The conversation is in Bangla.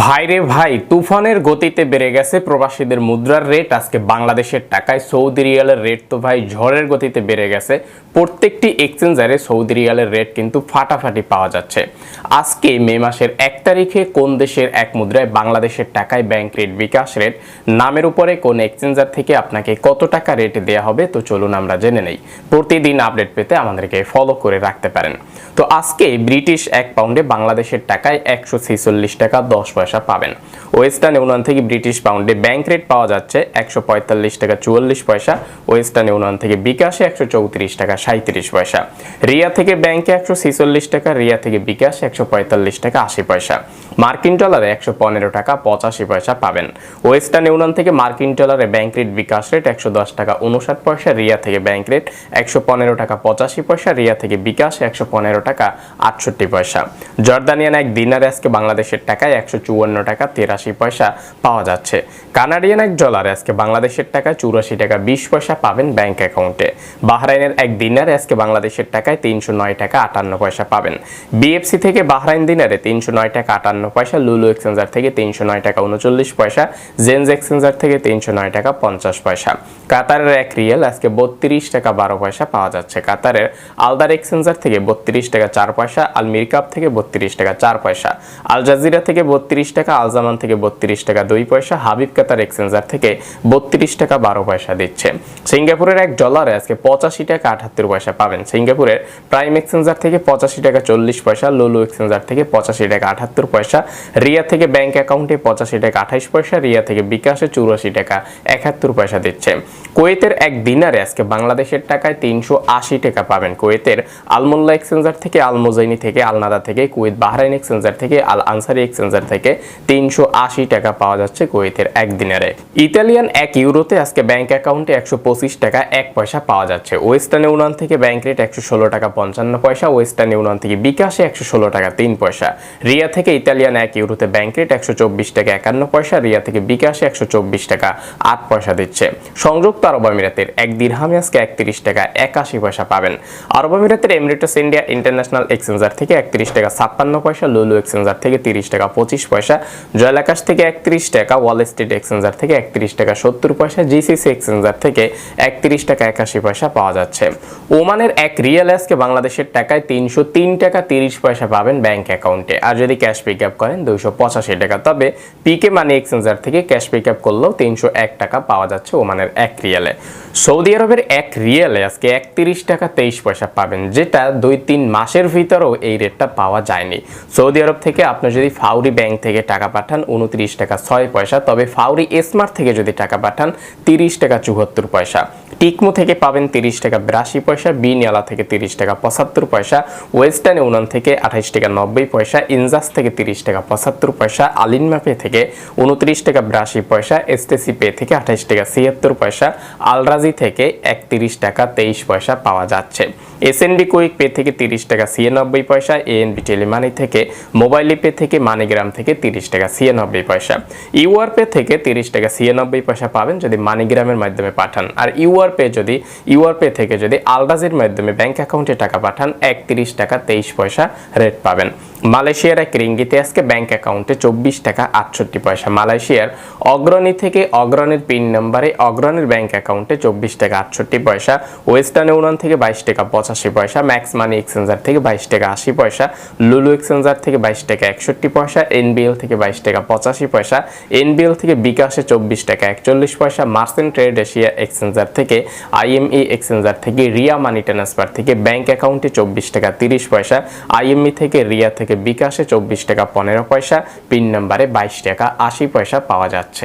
ভাইরে ভাই, তুফানের গতিতে বেড়ে গেছে প্রবাসীদের মুদ্রার রেট। আজকে বাংলাদেশের টাকায় সৌদি রিয়ালের রেট তো ভাই ঝড়ের গতিতে বেড়ে গেছে। প্রত্যেকটি এক্সচেঞ্জারে সৌদি রিয়ালের রেট কিন্তু ফাটাফাটি পাওয়া যাচ্ছে। আজকে মে মাসের এক তারিখে কোন দেশের এক মুদ্রায় বাংলাদেশের টাকায় ব্যাংক রেট বিকাশ রেট? নামের উপরে কোন এক্সচেঞ্জার থেকে আপনাকে কত টাকা রেট দেওয়া হবে? তো চলুন আমরা জেনে নেই। প্রতিদিন আপডেট পেতে আমাদেরকে ফলো করে রাখতে পারেন। তো আজকে ব্রিটিশ এক পাউন্ডে বাংলাদেশের টাকায় একশো ছেচল্লিশ টাকা দশ পয়সা পাবেন। ওয়েস্টার্ন ইউনিয়ন থেকে ব্রিটিশ পাউন্ডে ব্যাংক রেট পাওয়া যাচ্ছে একশো পঁয়তাল্লিশ টাকা চুয়াল্লিশ পয়সা, ওয়েস্টার্ন ইউনিয়ন থেকে বিকাশে একশো চৌত্রিশ টাকা সাঁত্রিশ পয়সা, রিয়া থেকে ব্যাংকে একশো ছেচল্লিশ টাকা, রিয়া থেকে বিকাশ একশো পঁয়তাল্লিশ টাকা আশি পয়সা। মার্কিন ডলারে একশো পনেরো টাকা পঁচাশি পয়সা পাবেন। ওয়েস্টার্ন ইউনিয়ন থেকে মার্কিন ডলারে ব্যাংক রেট বিকাশ রেট একশো দশ টাকা উনষাট পয়সা, রিয়া থেকে ব্যাংক রেট একশো পনেরো টাকা পঁচাশি পয়সা, রিয়া থেকে বিকাশ একশো পনেরো টাকা আটষট্টি পয়সা। জর্দানিয়ান এক দিনারে আজকে বাংলাদেশের টাকায় একশো চুয়ান্ন টাকা তেরাশি পয়সা পাওয়া যাচ্ছে। কানাডিয়ান এক ডলার আজকে বাংলাদেশের টাকায় চুরাশি টাকা বিশ পয়সা পাবেন ব্যাংক অ্যাকাউন্টে। বাহরাইনের এক দিনারে আজকে বাংলাদেশের টাকায় তিনশো নয় টাকা আটান্ন পয়সা পাবেন। বিএফসি থেকে বাহরাইন দিনারে তিনশো নয় টাকা আটান্ন পয়সা, লুলু এক্সচেঞ্জার থেকে তিনশো নয় টাকা উনচল্লিশ পয়সা জেন্স এক্সচেঞ্জার থেকে তিনশো নয় টাকা পঞ্চাশ পয়সা। কাতারের এক রিয়েল আজকে বত্রিশ টাকা বারো পয়সা পাওয়া যাচ্ছে। কাতারের আলদার এক্সচেঞ্জার থেকে বত্রিশ টাকা চার পয়সা আল মিরকাপ থেকে বত্রিশ টাকা চার পয়সা, আল জাজিরা থেকে বত্রিশ টাকা, আলজামান থেকে বত্রিশ টাকা, দুই পয়সা, হাবিব কাতার এক্সচেঞ্জার থেকে বত্রিশ টাকা, বারো পয়সা দিচ্ছে। সিঙ্গাপুরের এক ডলারে আজকে পঁচাশি টাকা, আটাত্তর পয়সা পাবেন। সিঙ্গাপুরের প্রাইম এক্সচেঞ্জার থেকে পঁচাশি টাকা, চল্লিশ পয়সা লুলু এক্সচেঞ্জার থেকে পঁচাশি টাকা, আটাত্তর পয়সা, রিয়া থেকে ব্যাংক অ্যাকাউন্টে পঁচাশি টাকা, আঠাইশ পয়সা, রিয়া থেকে বিকাশে চুরাশি টাকা, একাত্তর পয়সা দিচ্ছে। কুয়েতের এক দিনারে আজকে বাংলাদেশের টাকায় তিনশো আশি টাকা পাবেন। কুয়েতের আলমোল্লা এক্সচেঞ্জার থেকে আলমোজাইনি থেকে আলনাদা থেকে, কুয়েত বাহরাইন এক্সচেঞ্জার থেকে, আল আনসারি এক্সচেঞ্জার থেকে তিনশো আশি টাকা পাওয়া যাচ্ছে কুয়েতের এক দিনারে ইতালিয়ান এক ইউরোতে আজকে ব্যাংক অ্যাকাউন্টে একশো পঁচিশ টাকা এক পয়সা পাওয়া যাচ্ছে। ওয়েস্টার্ন ইউনিয়ন থেকে ব্যাংক রেট একশো ষোলো টাকা পঞ্চান্ন পয়সা, ওয়েস্টার্ন ইউনিয়ন থেকে বিকাশে একশো ষোলো টাকা তিন পয়সা। রিয়া থেকে ইতালিয়ান এক ইউরোতে ব্যাংক রেট একশো চব্বিশ টাকা একান্ন পয়সা, রিয়া থেকে বিকাশে একশো চব্বিশ টাকা আট পয়সা দিচ্ছে। সংযুক্ত আরব আমিরাতের এক দিরহামে আজকে একত্রিশ টাকা একাশি পয়সা পাবেন। আরব আমিরাতের এমিরেটাস ইন্ডিয়া ইন্টারন্যাশনাল এক্সচেঞ্জার থেকে একত্রিশ টাকা ছাপ্পান্ন পয়সা, লুলু এক্সচেঞ্জার থেকে তিরিশ টাকা পঁচিশ পয়সা, জয়লাকাশ থেকে একত্রিশ টাকা ওয়াল স্ট্রিট এক্সচেঞ্জার থেকে একত্রিশ টাকা, সত্তর পয়সা জিসিসি এক্সচেঞ্জার থেকে একত্রিশ টাকা, একাশি পয়সা পাওয়া যাচ্ছে। ওমানের এক রিয়েল আজকে বাংলাদেশের টাকায় তিনশো তিন টাকা, তিরিশ পয়সা পাবেন ব্যাংক অ্যাকাউন্টে। আর যদি ক্যাশ পিক আপ করেন, দুইশো পঁচাশি টাকা। তবে পিকে মানি এক্সচেঞ্জার থেকে ক্যাশ পিক আপ করলেও তিনশো এক টাকা পাওয়া যাচ্ছে ওমানের এক রিয়েলে। সৌদি আরবের এক রিয়েলে আজকে একত্রিশ টাকা, তেইশ পয়সা পাবেন, যেটা দুই তিন মাসের ভিতরেও এই রেটটা পাওয়া যায়নি। সৌদি আরব থেকে আপনি যদি ফাউরি ব্যাংক থেকে টাকা পাঠান, উনত্রিশ টাকা ছয় পয়সা। তবে ফাউরি স্মার্ট থেকে যদি টাকা পাঠান, তিরিশ টাকা চুয়াত্তর পয়সা। টিকমো থেকে পাবেন তিরিশ টাকা বিরাশি পয়সা, বিনিয়ালা থেকে তিরিশ টাকা পঁচাত্তর পয়সা, ওয়েস্টার্ন ইউনিয়ন থেকে আঠাইশ টাকা নব্বই পয়সা, ইনজাস থেকে তিরিশ টাকা পঁচাত্তর পয়সা আলিনমা পে থেকে উনত্রিশ টাকা বিরাশি পয়সা এসটিসি পে থেকে আঠাইশ টাকা ছিয়াত্তর পয়সা, আলরাজি থেকে একত্রিশ টাকা তেইশ পয়সা পাওয়া যাচ্ছে। এসএনবি কুইক পে থেকে তিরিশ টাকা, ছিয়ানব্বই পয়সা এএনবি টেলিমানি থেকে মোবাইল পে থেকে মানিগ্রাম থেকে তিরিশ টাকা, ছিয়ানব্বই পয়সা। ইউআর পে থেকে তিরিশ টাকা, ছিয়ানব্বই পয়সা পাবেন যদি মানিগ্রামের মাধ্যমে পাঠান। আর ইউআর পে যদি ইউআর পে থেকে যদি আলদাজির মাধ্যমে ব্যাংক অ্যাকাউন্টে টাকা পাঠান, একত্রিশ টাকা তেইশ পয়সা রেট পাবেন। মালয়েশিয়ার এক রিঙ্গিতে আজকে ব্যাংক অ্যাকাউন্টে চব্বিশ টাকা আটষট্টি পয়সা। মালয়েশিয়ার অগ্রণী থেকে অগ্রণীর পিন নাম্বারে অগ্রণীর ব্যাংক অ্যাকাউন্টে চব্বিশ টাকা আটষট্টি পয়সা, ওয়েস্টার্ন ইউনিয়ন থেকে বাইশ টাকা পঁচাশি পয়সা, ম্যাক্স মানি এক্সচেঞ্জার থেকে বাইশ টাকা আশি পয়সা, লুলু এক্সচেঞ্জার থেকে বাইশ টাকা একষট্টি পয়সা, এনবিএল থেকে বাইশ টাকা পঁচাশি পয়সা, এনবিএল থেকে বিকাশে চব্বিশ টাকা একচল্লিশ পয়সা মার্সেন্ট ট্রেড এশিয়া এক্সচেঞ্জার থেকে আইএমই এক্সচেঞ্জার থেকে রিয়া মানি ট্রান্সফার থেকে ব্যাংক অ্যাকাউন্টে চব্বিশ টাকা তিরিশ পয়সা, আইএমই থেকে রিয়া থেকে বিকাশে চব্বিশ টাকা পনেরো পয়সা পিন নাম্বারে বাইশ টাকা আশি পয়সা পাওয়া যাচ্ছে।